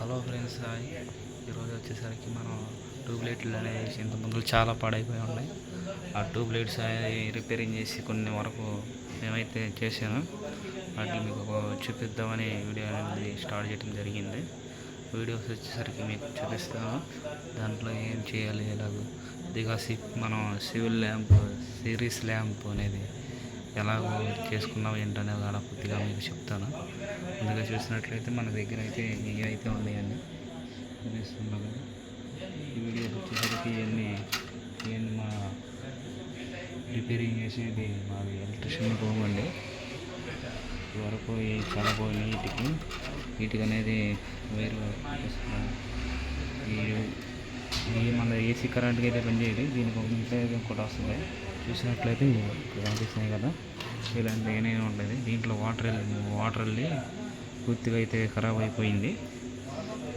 Hello friends hi. ఈరోజు వచ్చేసరికి మనం ట్యూబ్ లైట్లు అనేవి ఇంతకుముందు చాలా పాడైపోయి ఉన్నాయి. ఆ ట్యూబ్ లైట్స్ రిపేరింగ్ చేసి కొన్ని వరకు మేమైతే చేశాను వాటిని మీకు చూపిద్దామని వీడియో అనేది స్టార్ట్ చేయడం జరిగింది. వీడియోస్ వచ్చేసరికి మీకు చూపిస్తాను. దాంట్లో ఏం చేయాలి ఎలాగో. ఇదిగా సి మనం సివిల్ ల్యాంప్ సిరీస్ ల్యాంప్ అనేది ఎలాగో చేసుకున్నాం ఏంటనేది అలా కొద్దిగా మీకు చెప్తాను. ముందుగా చూసినట్లయితే మన దగ్గర అయితే ఇవి అయితే ఉన్నాయండి. చూపిస్తున్నాం కదా ఈ వీడియో వచ్చేసరికి ఇవన్నీ ఇవన్నీ మా రిపేరింగ్ చేసేది మాది ఎలక్ట్రిషియన్ రూమ్ అండి. వరకు చాలా పోయినాయి వీటికి వీటికి అనేది వేరు ఈ మన ఏసీ కరెంట్కి అయితే పనిచేయదు దీనికి ఒక ఇంట్లో ఇంకోటి వస్తుంది. చూసినట్లయితే కనిపిస్తున్నాయి కదా. ఇలాంటి ఏమైనా ఉండేది? దీంట్లో వాటర్ వెళ్ళి వాటర్ వెళ్ళి పూర్తిగా అయితే ఖరాబ్ అయిపోయింది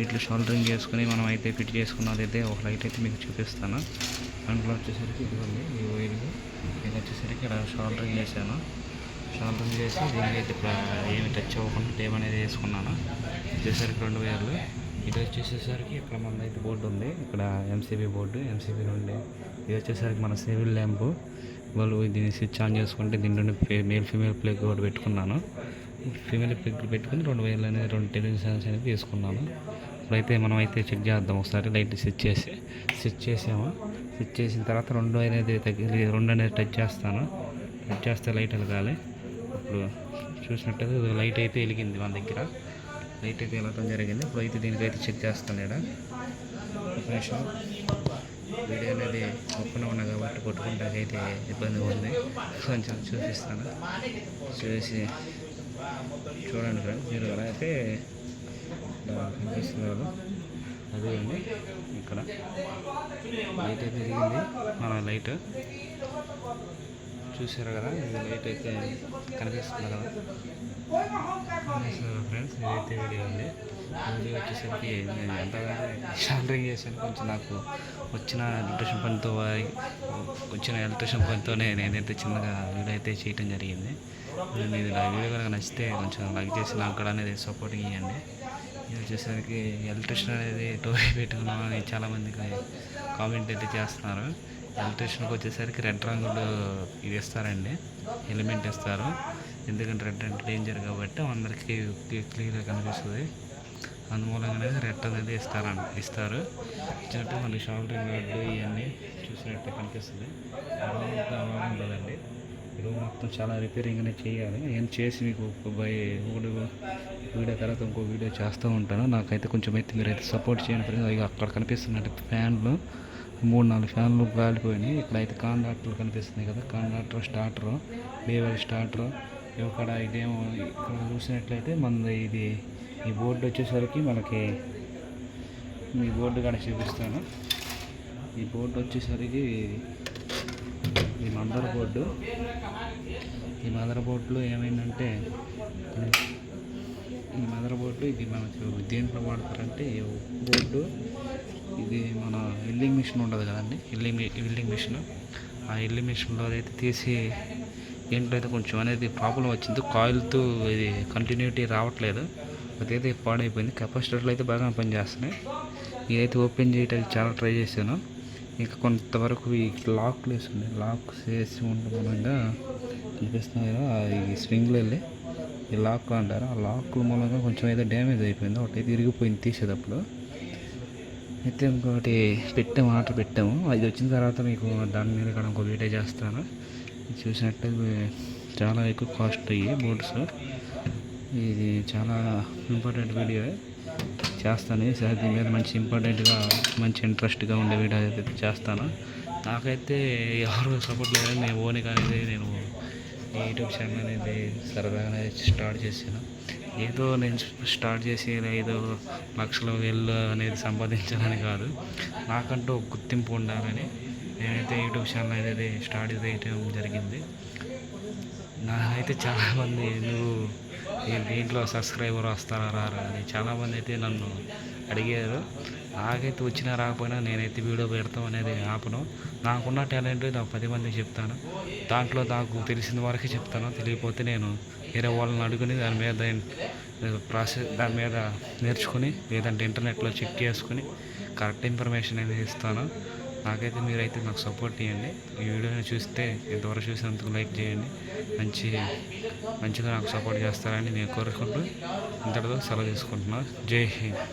ఇట్లా షోల్డరింగ్ చేసుకుని మనం అయితే ఫిట్ చేసుకున్నది అయితే ఒక లైట్ అయితే మీకు చూపిస్తాను. దాంట్లో వచ్చేసరికి ఇదిగోండి ఈ వైర్ ఇది వచ్చేసరికి ఇక్కడ షోల్డరింగ్ చేశాను. షోల్డరింగ్ చేసి దీనికి అయితే ఏమి టచ్ అవ్వకుండా టేప్ అనేది వేసుకున్నాను. వచ్చేసరికి రెండు వైర్లు. ఇది వచ్చేసేసరికి ఇక్కడ మన అయితే బోర్డు ఉంది. ఇక్కడ ఎంసీబీ బోర్డు ఎంసీబీ నుండి. ఇది వచ్చేసరికి మన సివిల్ ల్యాంపు. వాళ్ళు దీన్ని స్విచ్ ఆన్ చేసుకుంటే దీని నుండి మేల్ ఫీమేల్ ప్లగ్ ఒకటి పెట్టుకున్నాను. ఫీమేల్ పిక్ పెట్టుకుని రెండు వేలు అనేది రెండు టెలివిజన్స్ అనేది తీసుకున్నాను. ఇప్పుడైతే మనం అయితే చెక్ చేద్దాం. ఒకసారి లైట్ స్విచ్ చేసి సెట్ చేసాము. స్విచ్ చేసిన తర్వాత రెండు అనేది తగ్గి రెండు అనేది టచ్ చేస్తాను. టచ్ చేస్తే లైట్ వెలగాలి. ఇప్పుడు చూసినట్టయితే లైట్ అయితే వెలిగింది మన దగ్గర. లైట్ అయితే వెళ్ళటం జరిగింది. ఇప్పుడు అయితే దీనికైతే చెక్ చేస్తాను ఇక్కడ. ఒక నిమిషం. వీడియో అనేది ఒప్పున ఉన్నా కాబట్టి కొట్టుకుంటాకైతే ఇబ్బందిగా ఉంది. కొంచెం చూపిస్తాను. చూసి చూడండి ఫ్రెండ్స్ మీరు ఎలా అయితే కనిపిస్తున్నారు. అదే అండి ఇక్కడ. లైట్ అయితే తిరిగింది మన లైట్ చూసారు కదా ఇది లైట్ అయితే కనిపిస్తుంది కదా. ఫ్రెండ్స్ ఇదైతే వీడియో ఉంది. వీడియో వచ్చేసరికి నేను ఎంతగా షాండరింగ్ చేశాను. కొంచెం నాకు వచ్చిన ఎలక్ట్రిషన్ పనితో వచ్చిన ఎలక్ట్రిషన్ పనితోనే నేనైతే చిన్నగా వీడియో అయితే చేయటం జరిగింది. మీరు నా వీడియో కనుక నచ్చితే కొంచెం లైక్ చేసి నాకు కూడా అనేది సపోర్టింగ్ ఇవ్వండి ఇది వచ్చేసరికి ఎలక్ట్రిషన్ అనేది టోపీ పెట్టుకున్నామని చాలామందికి కామెంట్ అయితే చేస్తున్నారు. ఎలక్ట్రిషన్కి వచ్చేసరికి రెడ్ రంగులు ఇది ఇస్తారండి. ఎలిమెంట్ ఇస్తారు. ఎందుకంటే రెడ్ అంటే డేంజర్ కాబట్టి అందరికీ క్లియర్గా కనిపిస్తుంది. అందుమూలంగానే రెడ్ అనేది ఇస్తారని ఇస్తారు. ఇచ్చినట్టు మనకి షాపింగ్ కార్డు ఇవన్నీ చూసినట్టు కనిపిస్తుంది. అదంతా ఈ రూమ్ మొత్తం చాలా రిపేరింగ్ అనేది చేయాలి. నేను చేసి మీకు ఒక బై ఒకటి వీడియో తర్వాత ఇంకో వీడియో చేస్తూ ఉంటాను. నాకైతే కొంచెం అయితే మీరు అయితే సపోర్ట్ చేయండి ఫ్రెండ్స్. అక్కడ కనిపిస్తున్నట్టు ఫ్యాన్లు మూడు నాలుగు ఫ్యాన్లు కాలిపోయినాయి ఇక్కడైతే కాంట్రాక్టర్లు కనిపిస్తున్నాయి కదా. కాంట్రాక్టర్ స్టార్టర్ బేవల్ స్టార్టర్. ఇక్కడ ఇదేమో ఇక్కడ చూసినట్లయితే మన ఇది ఈ బోర్డు వచ్చేసరికి మనకి ఈ బోర్డు కూడా చూపిస్తాను. ఈ బోర్డు వచ్చేసరికి ఈ మదర్ బోర్డు. ఈ మదర్ బోర్డులో ఏమైందంటే మదర్ ఇది మనకు దేంట్లో వాడతారంటే బోర్డు ఇది మన ఎల్లింగ్ మిషన్ ఉండదు కదండి. ఎల్లింగ్ ఎల్లింగ్ మిషన్. ఆ ఎల్లింగ్ మిషన్లో అయితే తీసి ఏంటో అయితే కొంచెం అనేది ప్రాబ్లం వచ్చింది. కాయిల్తో ఇది కంటిన్యూటీ రావట్లేదు. అదైతే పాడైపోయింది. కెపాసిటర్లు అయితే బాగా పనిచేస్తున్నాయి. ఇదైతే ఓపెన్ చేయడానికి చాలా ట్రై చేశాను. ఇంకా కొంతవరకు ఈ లాక్లు వేసి ఉన్నాయి లాక్ వేసి ఉండడం మూలంగా కనిపిస్తున్నాయి కదా ఈ స్ప్రింగ్లు వెళ్ళి ఈ లాక్ అంటారు? ఆ లాక్ల మూలంగా కొంచెం ఏదో డ్యామేజ్ అయిపోయింది. ఒకటి తిరిగిపోయింది తీసేటప్పుడు. అయితే ఇంకోటి పెట్టాము ఆర్డర్ పెట్టాము. అది వచ్చిన తర్వాత మీకు దాని మీద కూడా ఇంకో వీడియో చేస్తాను. చూసినట్టు చాలా ఎక్కువ కాస్ట్ అయ్యి బోర్డ్స్ ఇది చాలా ఇంపార్టెంట్ వీడియో చేస్తాను. ఈసారి దీని మీద మంచి ఇంపార్టెంట్గా మంచి ఇంట్రెస్ట్గా ఉండే వీడియో అయితే చేస్తాను. నాకైతే ఎవరు సపోర్ట్ లేదని నేను ఓన్ అనేది నేను యూట్యూబ్ ఛానల్ అనేది సరదాగా అనేది స్టార్ట్ చేశాను. ఏదో నేను స్టార్ట్ చేసి ఏదో లక్షల వేలు అనేది సంపాదించాలని కాదు. నాకంటూ గుర్తింపు ఉండాలని నేనైతే యూట్యూబ్ ఛానల్ అనేది స్టార్ట్ చేయడం జరిగింది. నాకైతే చాలామంది నువ్వు దీంట్లో సబ్స్క్రైబర్ వస్తారా రారా అని చాలామంది అయితే నన్ను అడిగారు. నాకైతే వచ్చినా రాకపోయినా నేనైతే వీడియో పెడతాం అనేది ఆపను. నాకున్న టాలెంట్ నాకు పది మందికి చెప్తాను. దాంట్లో నాకు తెలిసిన వరకే చెప్తాను. తెలియకపోతే నేను వేరే వాళ్ళని అడుగుని దాని మీద ప్రాసెస్ దాని మీద నేర్చుకుని లేదంటే ఇంటర్నెట్లో చెక్ చేసుకుని కరెక్ట్ ఇన్ఫర్మేషన్ అనేది ఇస్తాను. నాకైతే మీరైతే నాకు సపోర్ట్ చేయండి ఈ వీడియోని చూస్తే ఇంతవరకు చూసినందుకు లైక్ చేయండి. మంచి మంచిగా నాకు సపోర్ట్ చేస్తారని నేను కోరుకుంటూ ఇంతటితో సెలవు తీసుకుంటున్నాను జై హింద్.